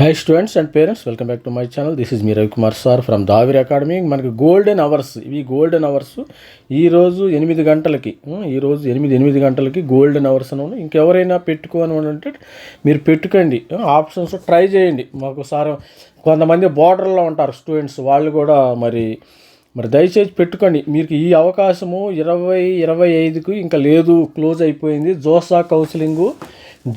Hi students and parents welcome back to my channel this is me Ravikumar sir from Davir academy మనకి golden hours ఇవి golden hours ఈరోజు ఎనిమిది గంటలకి ఈరోజు ఎనిమిది ఎనిమిది గంటలకి గోల్డెన్ అవర్స్ అని ఇంకెవరైనా పెట్టుకోని అంటే మీరు పెట్టుకోండి. ఆప్షన్స్ ట్రై చేయండి. మాకు సార్ కొంతమంది బార్డర్లో ఉంటారు స్టూడెంట్స్ వాళ్ళు కూడా మరి మరి దయచేసి పెట్టుకోండి. మీకు ఈ అవకాశము ఇరవై ఇరవై ఐదుకు ఇంకా లేదు క్లోజ్ అయిపోయింది. జోసా కౌన్సిలింగు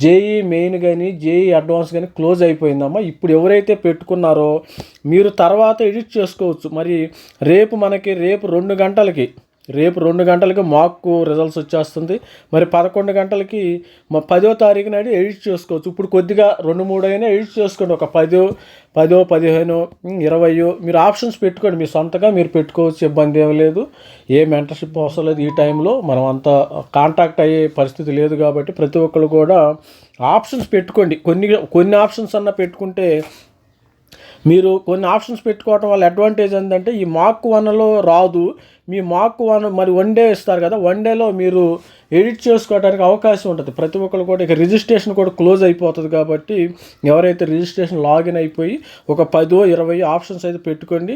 జేఈ మెయిన్ కానీ జేఈ అడ్వాన్స్ కానీ క్లోజ్ అయిపోయిందమ్మా. ఇప్పుడు ఎవరైతే పెట్టుకున్నారో మీరు తర్వాత ఎడిట్ చేసుకోవచ్చు. మరి రేపు మనకి రేపు రెండు గంటలకి రేపు రెండు గంటలకి మాకు రిజల్ట్స్ వచ్చేస్తుంది. మరి పదకొండు గంటలకి మా పదో తారీఖు నాడు ఎడిట్ చేసుకోవచ్చు. ఇప్పుడు కొద్దిగా రెండు మూడు అయినా ఎడిట్ చేసుకోండి. ఒక పదో పదో పదిహేను ఇరవయో మీరు ఆప్షన్స్ పెట్టుకోండి. మీ సొంతగా మీరు పెట్టుకోవచ్చు. ఇబ్బంది ఏం లేదు. ఏ మెంటర్షిప్ అవసరం లేదు ఈ టైంలో. మనం అంత కాంటాక్ట్ అయ్యే పరిస్థితి లేదు కాబట్టి ప్రతి ఒక్కరు కూడా ఆప్షన్స్ పెట్టుకోండి. కొన్ని కొన్ని ఆప్షన్స్ అన్న పెట్టుకుంటే మీరు కొన్ని ఆప్షన్స్ పెట్టుకోవడం వల్ల అడ్వాంటేజ్ ఏంటంటే ఈ మార్క్ వన్లో రాదు. మీ మార్క్ వన్ మరి వన్ డే ఇస్తారు కదా వన్ డేలో మీరు ఎడిట్ చేసుకోవడానికి అవకాశం ఉంటుంది. ప్రతి ఒక్కరు కూడా ఇక రిజిస్ట్రేషన్ కూడా క్లోజ్ అయిపోతుంది కాబట్టి ఎవరైతే రిజిస్ట్రేషన్ లాగిన్ అయిపోయి ఒక పదో ఇరవై ఆప్షన్స్ అయితే పెట్టుకోండి.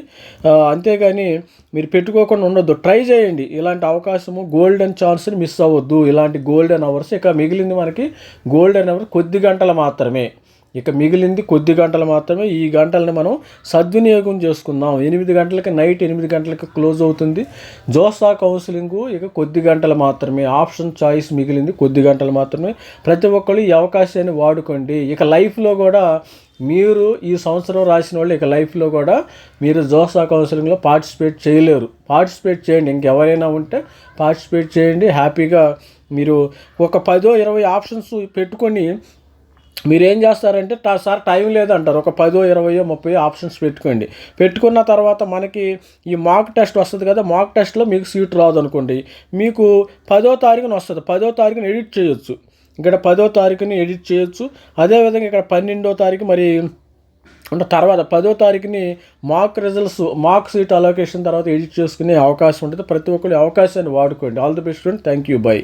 అంతేగాని మీరు పెట్టుకోకుండా ఉండొద్దు. ట్రై చేయండి. ఇలాంటి అవకాశము గోల్డెన్ ఛాన్స్ని మిస్ అవ్వద్దు. ఇలాంటి గోల్డెన్ అవర్స్ ఇక మిగిలింది మనకి గోల్డెన్ అవర్ కొద్ది గంటలు మాత్రమే. ఇక మిగిలింది కొద్ది గంటలు మాత్రమే. ఈ గంటల్ని మనం సద్వినియోగం చేసుకుందాం. ఎనిమిది గంటలకి నైట్ ఎనిమిది గంటలకి క్లోజ్ అవుతుంది. జోసా కౌన్సిలింగ్ ఇక కొద్ది గంటలు మాత్రమే. ఆప్షన్ చాయిస్ మిగిలింది కొద్ది గంటలు మాత్రమే. ప్రతి ఒక్కరు ఈ అవకాశాన్ని వాడుకోండి. ఇక లైఫ్లో కూడా మీరు ఈ సంవత్సరం రాసిన వాళ్ళు ఇక లైఫ్లో కూడా మీరు జోసా కౌన్సిలింగ్లో పార్టిసిపేట్ చేయలేరు. పార్టిసిపేట్ చేయండి. ఇంకెవరైనా ఉంటే పార్టిసిపేట్ చేయండి. హ్యాపీగా మీరు ఒక పదో ఇరవై ఆప్షన్స్ పెట్టుకొని మీరు ఏం చేస్తారంటే టా సార్ టైం లేదంటారు. ఒక పదో ఇరవయో ముప్పై ఆప్షన్స్ పెట్టుకోండి. పెట్టుకున్న తర్వాత మనకి ఈ మాక్ టెస్ట్ వస్తుంది కదా మాక్ టెస్ట్లో మీకు సీట్ రాదు అనుకోండి మీకు పదో తారీఖున వస్తుంది. పదో తారీఖున ఎడిట్ చేయొచ్చు. ఇక్కడ పదో తారీఖుని ఎడిట్ చేయొచ్చు. అదేవిధంగా ఇక్కడ పన్నెండో తారీఖు మరి అంటే తర్వాత పదో తారీఖుని mock results mock seat allocation తర్వాత ఎడిట్ చేసుకునే అవకాశం ఉంటుంది. ప్రతి ఒక్కరు అవకాశాన్ని వాడుకోండి. All the best thank you bye.